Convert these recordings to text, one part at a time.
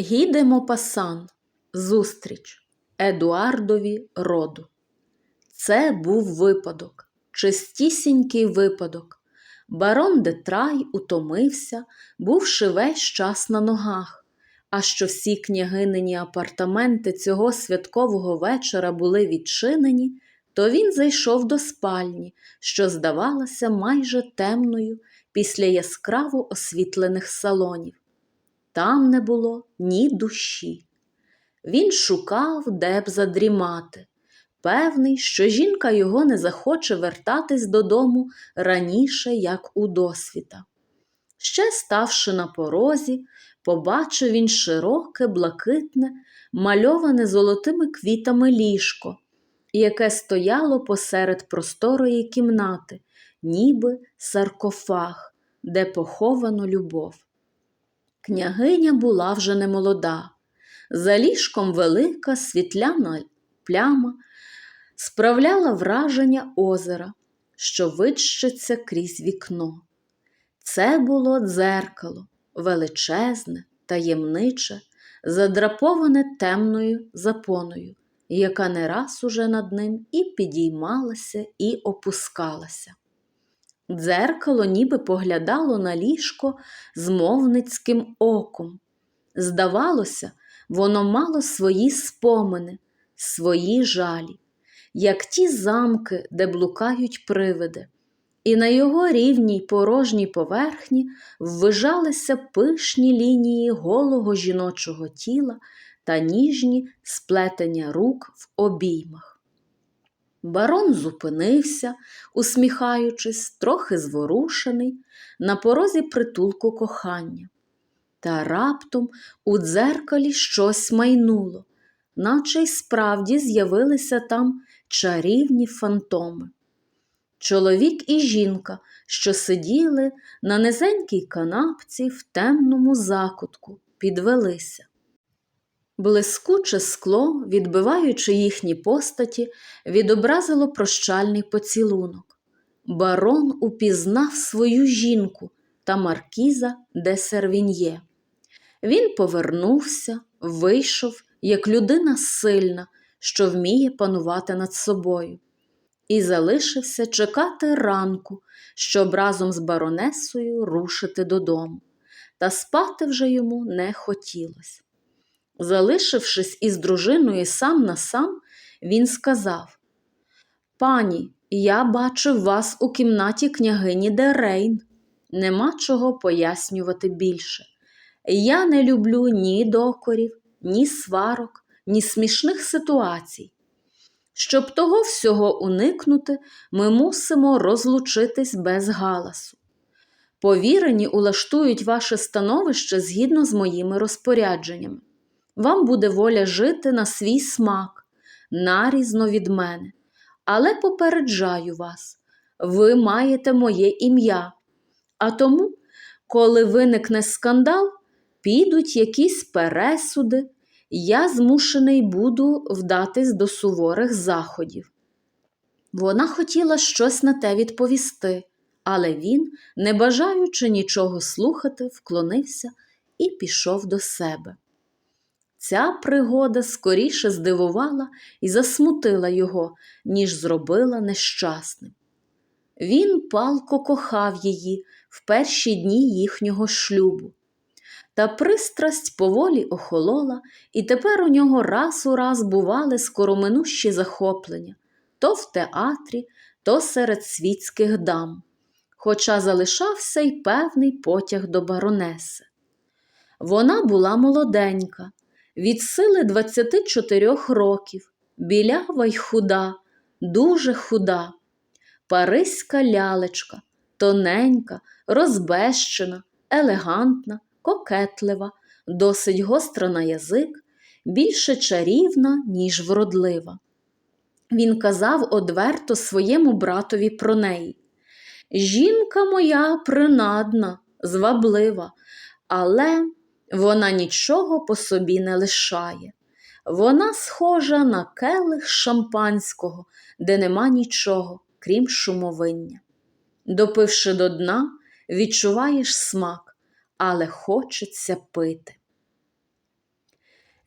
Гіде Мопасан. Зустріч Едуардові роду. Це був випадок, чистісінький випадок. Барон де Трай утомився, бувши весь час на ногах. А що всі княгинині апартаменти цього святкового вечора були відчинені, то він зайшов до спальні, що здавалася майже темною після яскраво освітлених салонів. Там не було ні душі. Він шукав, де б задрімати, певний, що жінка його не захоче вертатись додому раніше, як у досвіта. Ще ставши на порозі, побачив він широке, блакитне, мальоване золотими квітами ліжко, яке стояло посеред просторої кімнати, ніби саркофаг, де поховано любов. Княгиня була вже не молода. За ліжком велика світляна пляма справляла враження озера, що виччиться крізь вікно. Це було дзеркало, величезне, таємниче, задраповане темною запоною, яка не раз уже над ним і підіймалася, і опускалася. Дзеркало ніби поглядало на ліжко змовницьким оком. Здавалося, воно мало свої спомини, свої жалі, як ті замки, де блукають привиди, і на його рівній порожній поверхні ввижалися пишні лінії голого жіночого тіла та ніжні сплетення рук в обіймах. Барон зупинився, усміхаючись, трохи зворушений, на порозі притулку кохання. Та раптом у дзеркалі щось майнуло, наче й справді з'явилися там чарівні фантоми. Чоловік і жінка, що сиділи на низенькій канапці в темному закутку, підвелися. Блискуче скло, відбиваючи їхні постаті, відобразило прощальний поцілунок. Барон упізнав свою жінку та маркіза де Сервін'є. Він повернувся, вийшов, як людина сильна, що вміє панувати над собою, і залишився чекати ранку, щоб разом з баронесою рушити додому. Та спати вже йому не хотілося. Залишившись із дружиною сам на сам, він сказав Пані, я бачив вас у кімнаті княгині Дерейн. Нема чого пояснювати більше. Я не люблю ні докорів, ні сварок, ні смішних ситуацій. Щоб того всього уникнути, ми мусимо розлучитись без галасу. Повірені улаштують ваше становище згідно з моїми розпорядженнями. Вам буде воля жити на свій смак, нарізно від мене. Але попереджаю вас, ви маєте моє ім'я. А тому, коли виникне скандал, підуть якісь пересуди, я змушений буду вдатись до суворих заходів. Вона хотіла щось на те відповісти, але він, не бажаючи нічого слухати, вклонився і пішов до себе. Ця пригода скоріше здивувала і засмутила його, ніж зробила нещасним. Він палко кохав її в перші дні їхнього шлюбу. Та пристрасть поволі охолола, і тепер у нього раз у раз бували скороминущі захоплення то в театрі, то серед світських дам, хоча залишався й певний потяг до баронеси. Вона була молоденька, від сили 24 років, білява й худа, дуже худа, паризька лялечка, тоненька, розбещена, елегантна, кокетлива, досить гостра на язик, більше чарівна, ніж вродлива. Він казав одверто своєму братові про неї. Жінка моя принадна, зваблива, але вона нічого по собі не лишає. Вона схожа на келих шампанського, де нема нічого, крім шумовиння. Допивши до дна, відчуваєш смак, але хочеться пити.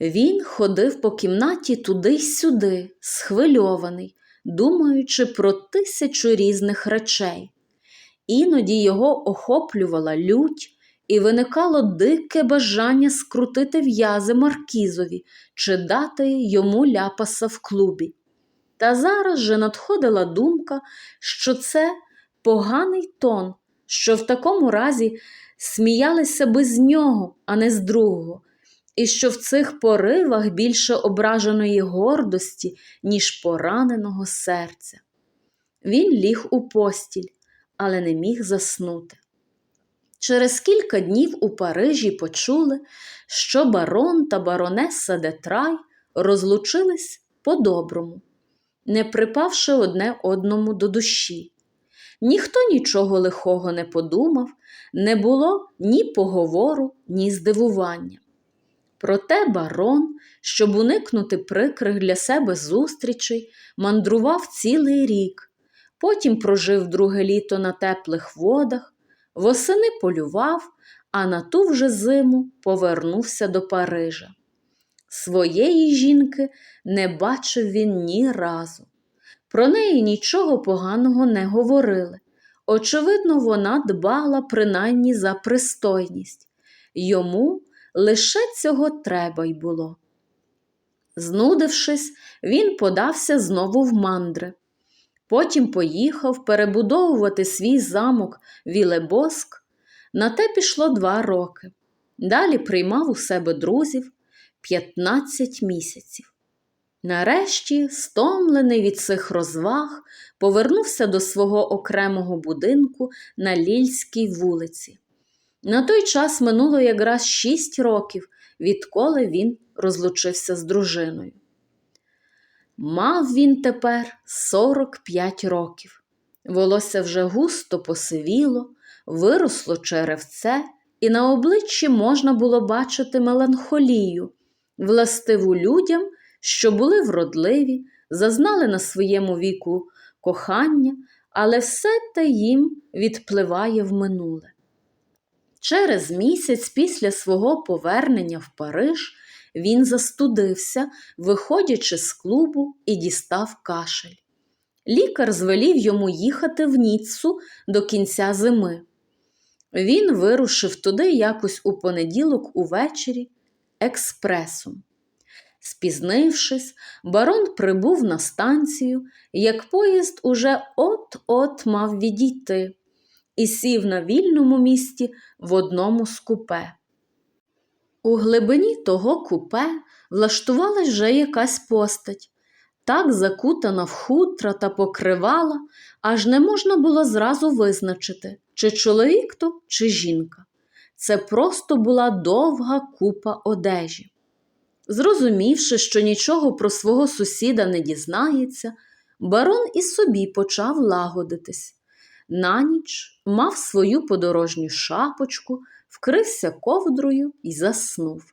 Він ходив по кімнаті туди й сюди, схвильований, думаючи про тисячу різних речей. Іноді його охоплювала лють, і виникало дике бажання скрутити в'язи маркізові чи дати йому ляпаса в клубі. Та зараз же надходила думка, що це поганий тон, що в такому разі сміялися би з нього, а не з другого, і що в цих поривах більше ображеної гордості, ніж пораненого серця. Він ліг у постіль, але не міг заснути. Через кілька днів у Парижі почули, що барон та баронеса де Трай розлучились по-доброму, не припавши одне одному до душі. Ніхто нічого лихого не подумав, не було ні поговору, ні здивування. Проте барон, щоб уникнути прикрих для себе зустрічей, мандрував цілий рік, потім прожив друге літо на теплих водах, восени полював, а на ту вже зиму повернувся до Парижа. Своєї жінки не бачив він ні разу. Про неї нічого поганого не говорили. Очевидно, вона дбала принаймні за пристойність. Йому лише цього треба й було. Знудившись, він подався знову в мандри. Потім поїхав перебудовувати свій замок Вілебоск. На те пішло два роки. Далі приймав у себе друзів 15 місяців. Нарешті, стомлений від цих розваг, повернувся до свого окремого будинку на Лільській вулиці. На той час минуло якраз шість років, відколи він розлучився з дружиною. Мав він тепер 45 років. Волосся вже густо посивіло, виросло черевце, і на обличчі можна було бачити меланхолію, властиву людям, що були вродливі, зазнали на своєму віку кохання, але все те їм відпливає в минуле. Через місяць після свого повернення в Париж він застудився, виходячи з клубу і дістав кашель. Лікар звелів йому їхати в Ніццу до кінця зими. Він вирушив туди якось у понеділок увечері експресом. Спізнившись, барон прибув на станцію, як поїзд уже от-от мав відійти, і сів на вільному місці в одному з купе. У глибині того купе влаштувалась вже якась постать, так закутана в хутра та покривала, аж не можна було зразу визначити, чи чоловік то, чи жінка. Це просто була довга купа одежі. Зрозумівши, що нічого про свого сусіда не дізнається, барон і собі почав лагодитись. На ніч мав свою подорожню шапочку, вкрився ковдрою і заснув.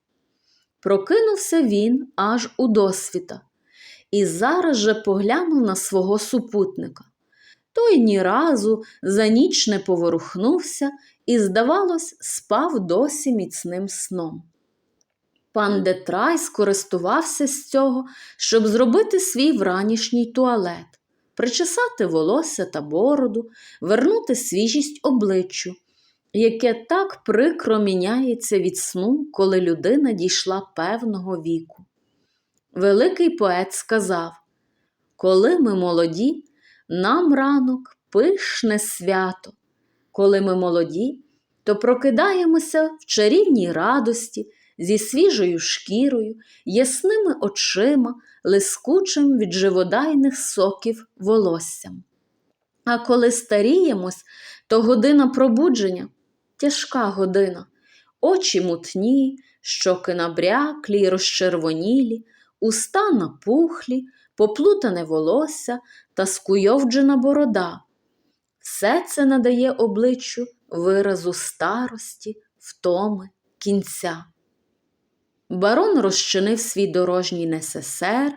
Прокинувся він аж у досвіта і зараз же поглянув на свого супутника. Той ні разу за ніч не поворухнувся і, здавалось, спав досі міцним сном. Пан Детрай скористувався з цього, щоб зробити свій вранішній туалет, причесати волосся та бороду, вернути свіжість обличчю, яке так прикро міняється від сну, коли людина дійшла певного віку. Великий поет сказав Коли ми молоді, нам ранок пишне свято. Коли ми молоді, то прокидаємося в чарівній радості зі свіжою шкірою, ясними очима, лискучим від живодайних соків волоссям. А коли старіємось, то година пробудження тяжка година, очі мутні, щоки набряклі й розчервонілі, уста напухлі, поплутане волосся та скуйовджена борода. Все це надає обличчю виразу старості, втоми, кінця. Барон розчинив свій дорожній несесер,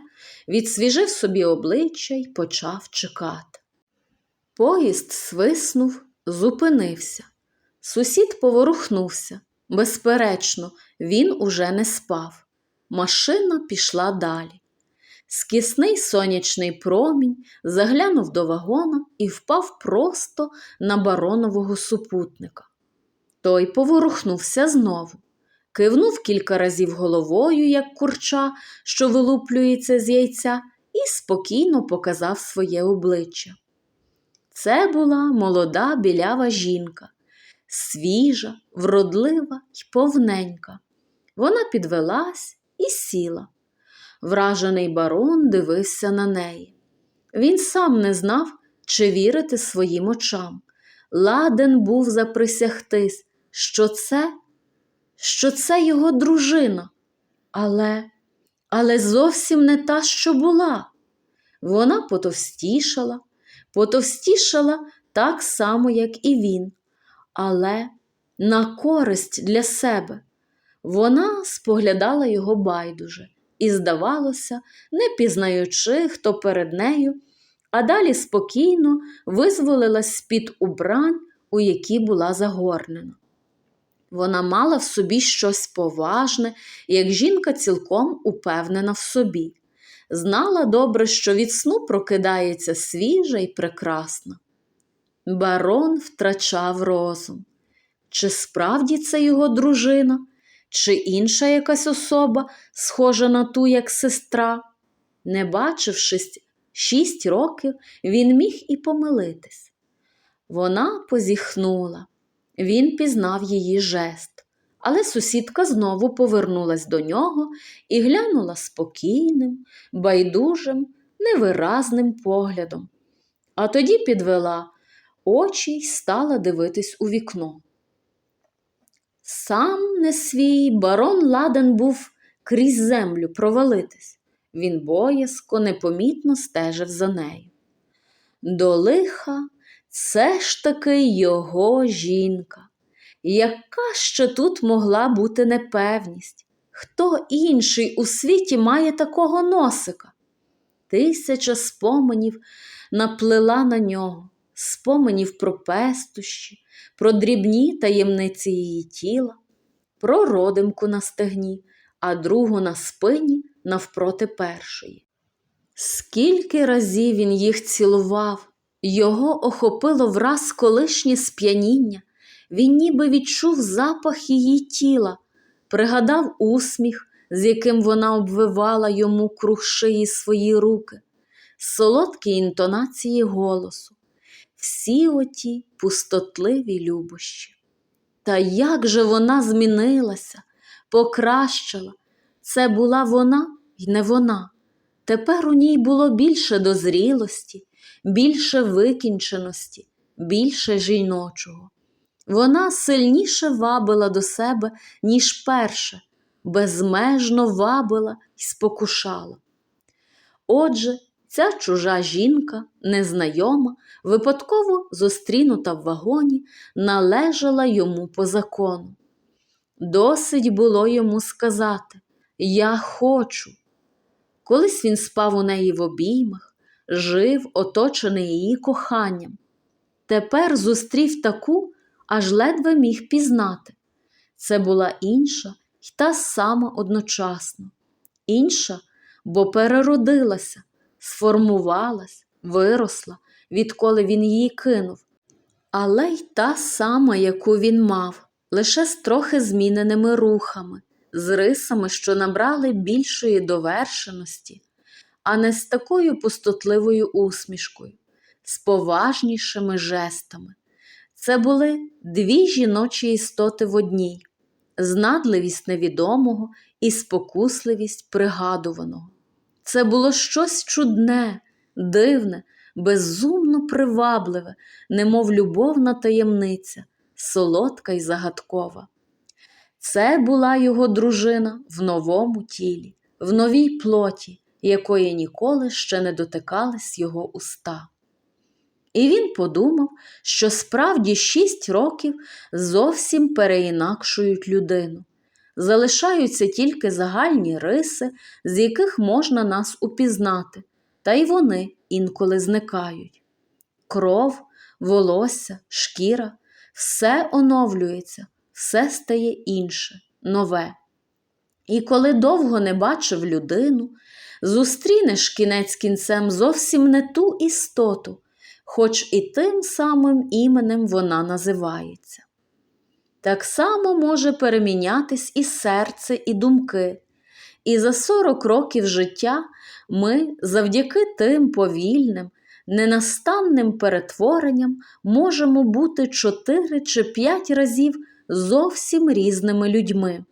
відсвіжив собі обличчя й почав чекати. Поїзд свиснув, зупинився. Сусід поворухнувся. Безперечно, він уже не спав. машина пішла далі. Скісний сонячний промінь заглянув до вагона і впав просто на баронового супутника. Той поворухнувся знову, кивнув кілька разів головою, як курча, що вилуплюється з яйця, і спокійно показав своє обличчя. Це була молода білява жінка, свіжа, вродлива й повненька. Вона підвелась і сіла. Вражений барон дивився на неї. Він сам не знав, чи вірити своїм очам. Ладен був заприсягтись, що це, що це його дружина, але, але зовсім не та, що була. Вона потовстішала, потовстішала так само, як і він, але на користь для себе. Вона споглядала його байдуже і, здавалося, не пізнаючи, хто перед нею, а далі спокійно визволилась з-під убрань, у які була загорнена. Вона мала в собі щось поважне, як жінка цілком упевнена в собі. Знала добре, що від сну прокидається свіжа і прекрасна. Барон втрачав розум. Чи справді це його дружина, чи інша якась особа, схожа на ту, як сестра? Не бачившись шість років, він міг і помилитись. Вона позіхнула. Він пізнав її жест, але сусідка знову повернулась до нього і глянула спокійним, байдужим, невиразним поглядом. А тоді підвела очі й стала дивитись у вікно. Сам не свій барон ладен був крізь землю провалитись. Він боязко, непомітно стежив за нею. До лиха це ж таки його жінка. Яка ще тут могла бути непевність? Хто інший у світі має такого носика? Тисяча споменів наплила на нього, споменів про пестощі, про дрібні таємниці її тіла, про родимку на стегні, а другу на спині навпроти першої. Скільки разів він їх цілував, його охопило враз колишнє сп'яніння, він ніби відчув запах її тіла, пригадав усміх, з яким вона обвивала йому круг шиї свої руки, солодкі інтонації голосу, всі оті пустотливі любощі. Та як же вона змінилася, покращила, це була вона й не вона. Тепер у ній було більше дозрілості, більше викінченості, більше жіночого. Вона сильніше вабила до себе, ніж перше, безмежно вабила й спокушала. Отже, ця чужа жінка, незнайома, випадково зустрінута в вагоні, належала йому по закону. Досить було йому сказати Я хочу. Колись він спав у неї в обіймах, жив, оточений її коханням. Тепер зустрів таку, аж ледве міг пізнати. Це була інша й та сама одночасно. Інша, бо переродилася, сформувалась, виросла, відколи він її кинув. Але й та сама, яку він мав, лише з трохи зміненими рухами, з рисами, що набрали більшої довершеності, а не з такою пустотливою усмішкою, з поважнішими жестами. Це були дві жіночі істоти в одній, знадливість невідомого і спокусливість пригадуваного. Це було щось чудне, дивне, безумно привабливе, немов любовна таємниця, солодка й загадкова. Це була його дружина в новому тілі, в новій плоті, якої ніколи ще не дотикались його уста. І він подумав, що справді шість років зовсім переінакшують людину. Залишаються тільки загальні риси, з яких можна нас упізнати, та й вони інколи зникають. Кров, волосся, шкіра все оновлюється, все стає інше, нове. І коли довго не бачив людину, зустрінеш кінець кінцем зовсім не ту істоту, хоч і тим самим іменем вона називається. Так само може перемінятись і серце, і думки. І за 40 років життя ми завдяки тим повільним, ненастанним перетворенням можемо бути 4 чи 5 разів зовсім різними людьми.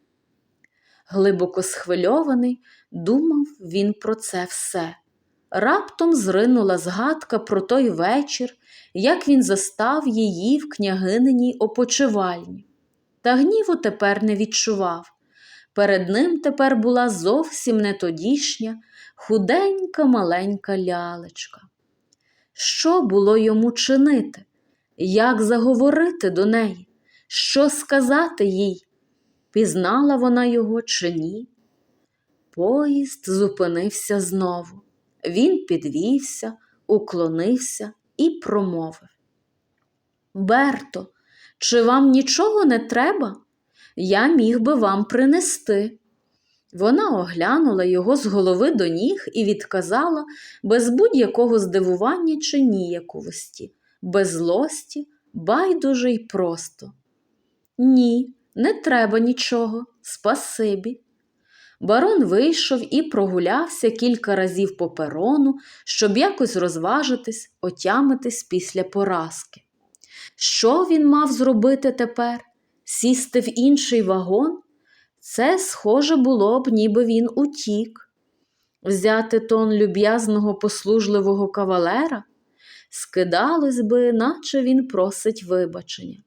Глибоко схвильований, думав він про це все. Раптом зринула згадка про той вечір, як він застав її в княгининій опочивальні. Та гніву тепер не відчував. Перед ним тепер була зовсім не тодішня, худенька маленька лялечка. Що було йому чинити? Як заговорити до неї? Що сказати їй? Пізнала вона його чи ні? Поїзд зупинився знову. Він підвівся, уклонився і промовив. Берто, чи вам нічого не треба? Я міг би вам принести. Вона оглянула його з голови до ніг і відказала без будь-якого здивування чи ніяковості, без злості, байдуже й просто. Ні, не треба нічого, спасибі. Барон вийшов і прогулявся кілька разів по перону, щоб якось розважитись, отямитись після поразки. Що він мав зробити тепер? Сісти в інший вагон? Це схоже було б, ніби він утік. Взяти тон люб'язного послужливого кавалера? Скидалось би, наче він просить вибачення.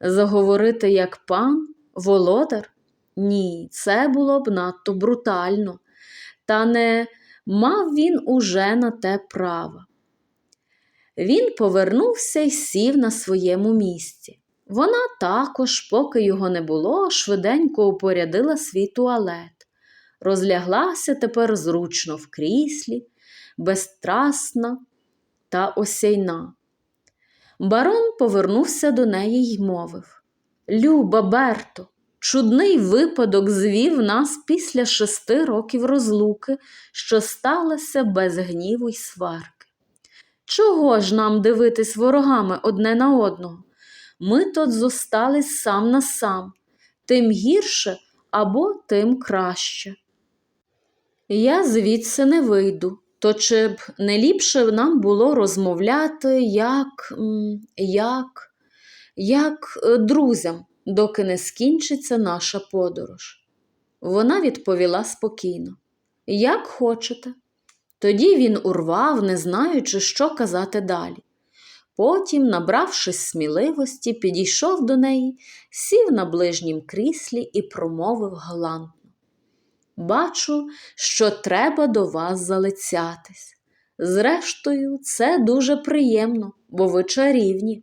Заговорити як пан, володар? Ні, це було б надто брутально, та не мав він уже на те права. Він повернувся і сів на своєму місці. Вона також, поки його не було, швиденько упорядила свій туалет, розляглася тепер зручно в кріслі, безтрасна та осяйна. Барон повернувся до неї й мовив Люба, Берто, чудний випадок звів нас після шести років розлуки, що сталося без гніву й сварки. Чого ж нам дивитись ворогами одне на одного? Ми тут зостались сам на сам, тим гірше або тим краще. Я звідси не вийду, то чи б не ліпше нам було розмовляти як, як, як е, друзям, доки не скінчиться наша подорож? Вона відповіла спокійно, як хочете. Тоді він урвав, не знаючи, що казати далі. Потім, набравшись сміливості, підійшов до неї, сів на ближнім кріслі і промовив галантно. Бачу, що треба до вас залицятись. Зрештою, це дуже приємно, бо ви чарівні.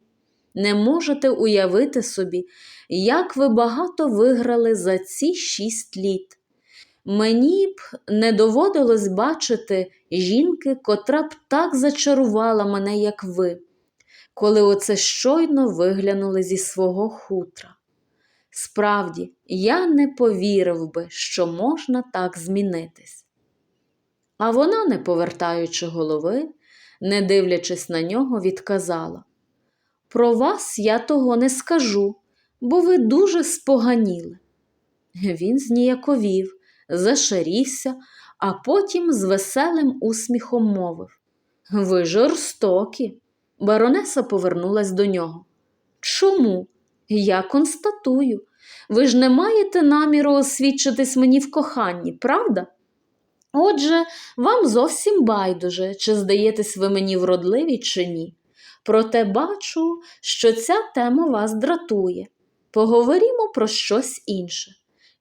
Не можете уявити собі, як ви багато виграли за ці шість літ. Мені б не доводилось бачити жінки, котра б так зачарувала мене, як ви, коли оце щойно виглянули зі свого хутра. Справді, я не повірив би, що можна так змінитись. А вона, не повертаючи голови, не дивлячись на нього, відказала Про вас я того не скажу, бо ви дуже споганіли. Він зніяковів, зашарівся, а потім з веселим усміхом мовив Ви жорстокі. Баронеса повернулась до нього. Чому? Я констатую, ви ж не маєте наміру освідчитись мені в коханні, правда? Отже, вам зовсім байдуже, чи здаєтесь ви мені вродливі, чи ні. Проте бачу, що ця тема вас дратує. Поговоримо про щось інше.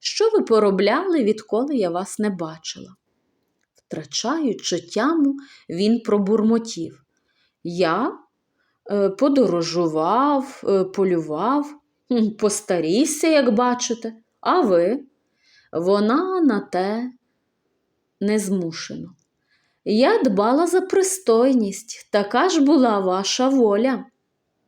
Що ви поробляли, відколи я вас не бачила? Втрачаючи тяму, він пробурмотів. Я е, подорожував, е, полював, постарівся, як бачите, а ви? Вона на те не змушено. Я дбала за пристойність, така ж була ваша воля.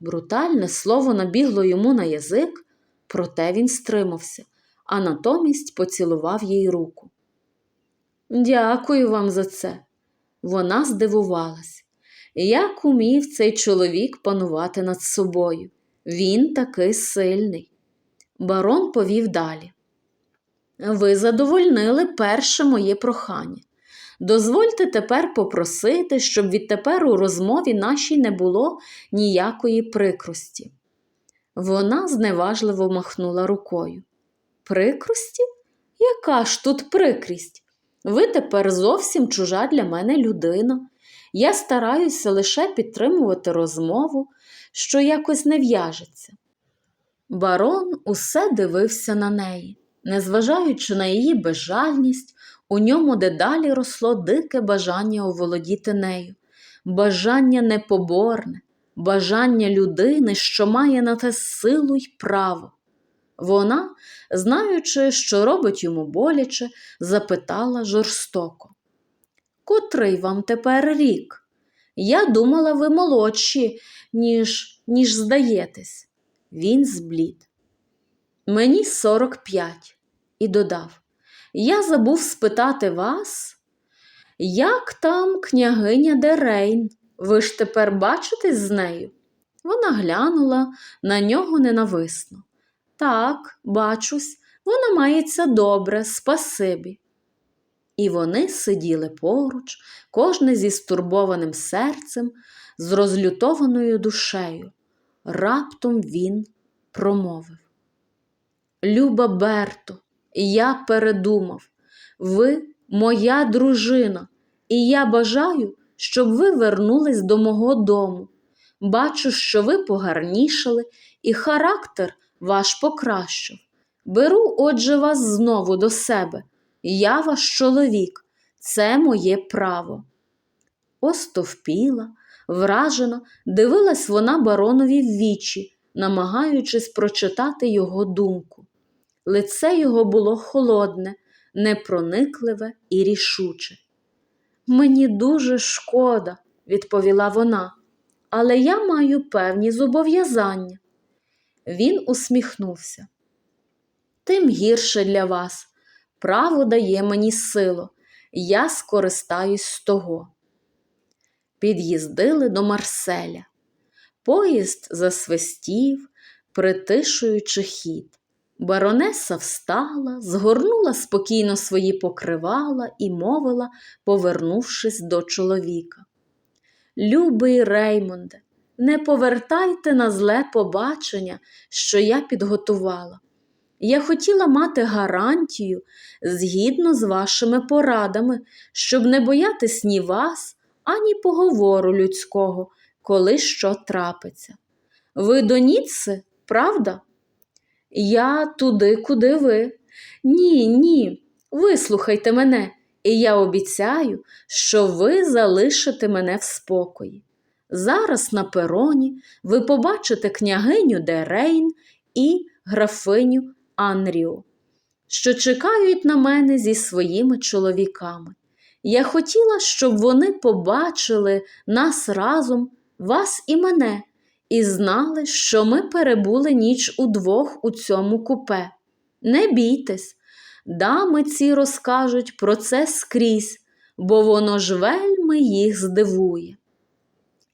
Брутальне слово набігло йому на язик, проте він стримався а натомість поцілував їй руку. Дякую вам за це. Вона здивувалась. Як умів цей чоловік панувати над собою? Він такий сильний. Барон повів далі. Ви задовольнили перше моє прохання. Дозвольте тепер попросити, щоб відтепер у розмові нашій не було ніякої прикрості. Вона зневажливо махнула рукою. Прикрості? Яка ж тут прикрість? Ви тепер зовсім чужа для мене людина. Я стараюся лише підтримувати розмову, що якось не в'яжеться. Барон усе дивився на неї. Незважаючи на її безжальність, у ньому дедалі росло дике бажання оволодіти нею, бажання непоборне, бажання людини, що має на те силу й право. Вона, знаючи, що робить йому боляче, запитала жорстоко. Котрий вам тепер рік? Я думала, ви молодші, ніж, ніж здаєтесь. Він зблід. Мені сорок п'ять. І додав Я забув спитати вас, як там княгиня Дерейн? Ви ж тепер бачитесь з нею? Вона глянула на нього ненависно. Так, бачусь, вона мається добре, спасибі. І вони сиділи поруч, кожне зі стурбованим серцем, з розлютованою душею. Раптом він промовив. Люба Берто, я передумав, ви моя дружина, і я бажаю, щоб ви вернулись до мого дому. Бачу, що ви погарнішали, і характер ваш покращив. Беру, отже, вас знову до себе. Я ваш чоловік, це моє право. Остовпіла, вражена, дивилась вона баронові в вічі, намагаючись прочитати його думку. Лице його було холодне, непроникливе і рішуче. Мені дуже шкода, відповіла вона, але я маю певні зобов'язання. Він усміхнувся. Тим гірше для вас. Право дає мені силу, я скористаюсь з того. Під'їздили до Марселя. Поїзд засвистів, притишуючи хід. Баронеса встала, згорнула спокійно свої покривала і мовила, повернувшись до чоловіка. Любий Реймонде, не повертайте на зле побачення, що я підготувала. Я хотіла мати гарантію згідно з вашими порадами, щоб не боятись ні вас, ані поговору людського, коли що трапиться. Ви до Ніцци, правда? Я туди, куди ви. Ні, ні, вислухайте мене, і я обіцяю, що ви залишите мене в спокої. Зараз на пероні ви побачите княгиню Дерейн і графиню Анріо, що чекають на мене зі своїми чоловіками. Я хотіла, щоб вони побачили нас разом, вас і мене, і знали, що ми перебули ніч удвох у цьому купе. Не бійтесь, дами ці розкажуть про це скрізь, бо воно ж вельми їх здивує.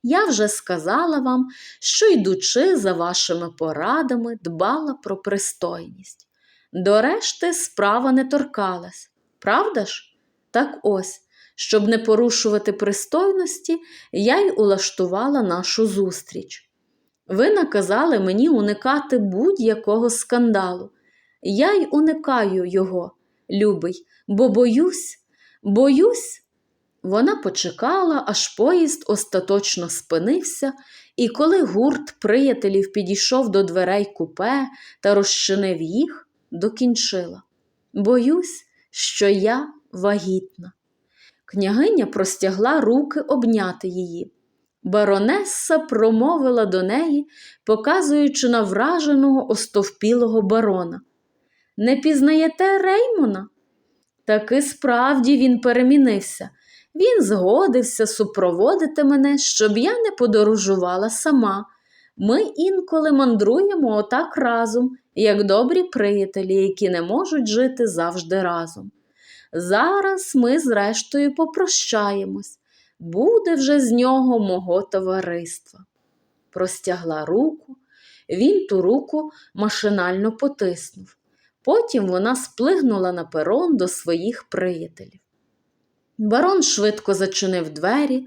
Я вже сказала вам, що, йдучи за вашими порадами, дбала про пристойність. До решти справа не торкалась, правда ж? Так ось, щоб не порушувати пристойності, я й улаштувала нашу зустріч. Ви наказали мені уникати будь-якого скандалу. Я й уникаю його, любий, бо боюсь, боюсь. Вона почекала, аж поїзд остаточно спинився, і коли гурт приятелів підійшов до дверей купе та розчинив їх, докінчила. Боюсь, що я вагітна. Княгиня простягла руки обняти її. Баронеса промовила до неї, показуючи на враженого остовпілого барона. Не пізнаєте Реймона? Таки справді він перемінився. Він згодився супроводити мене, щоб я не подорожувала сама. Ми інколи мандруємо отак разом, як добрі приятелі, які не можуть жити завжди разом. Зараз ми, зрештою, попрощаємось, буде вже з нього мого товариства. Простягла руку, він ту руку машинально потиснув. Потім вона сплигнула на перон до своїх приятелів. Барон швидко зачинив двері,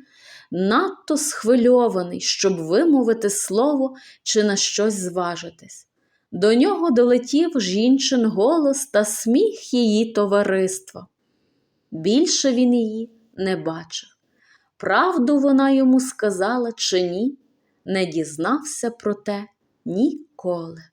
надто схвильований, щоб вимовити слово чи на щось зважитись. До нього долетів жінчин голос та сміх її товариства. Більше він її не бачив. Правду вона йому сказала чи ні, не дізнався про те ніколи.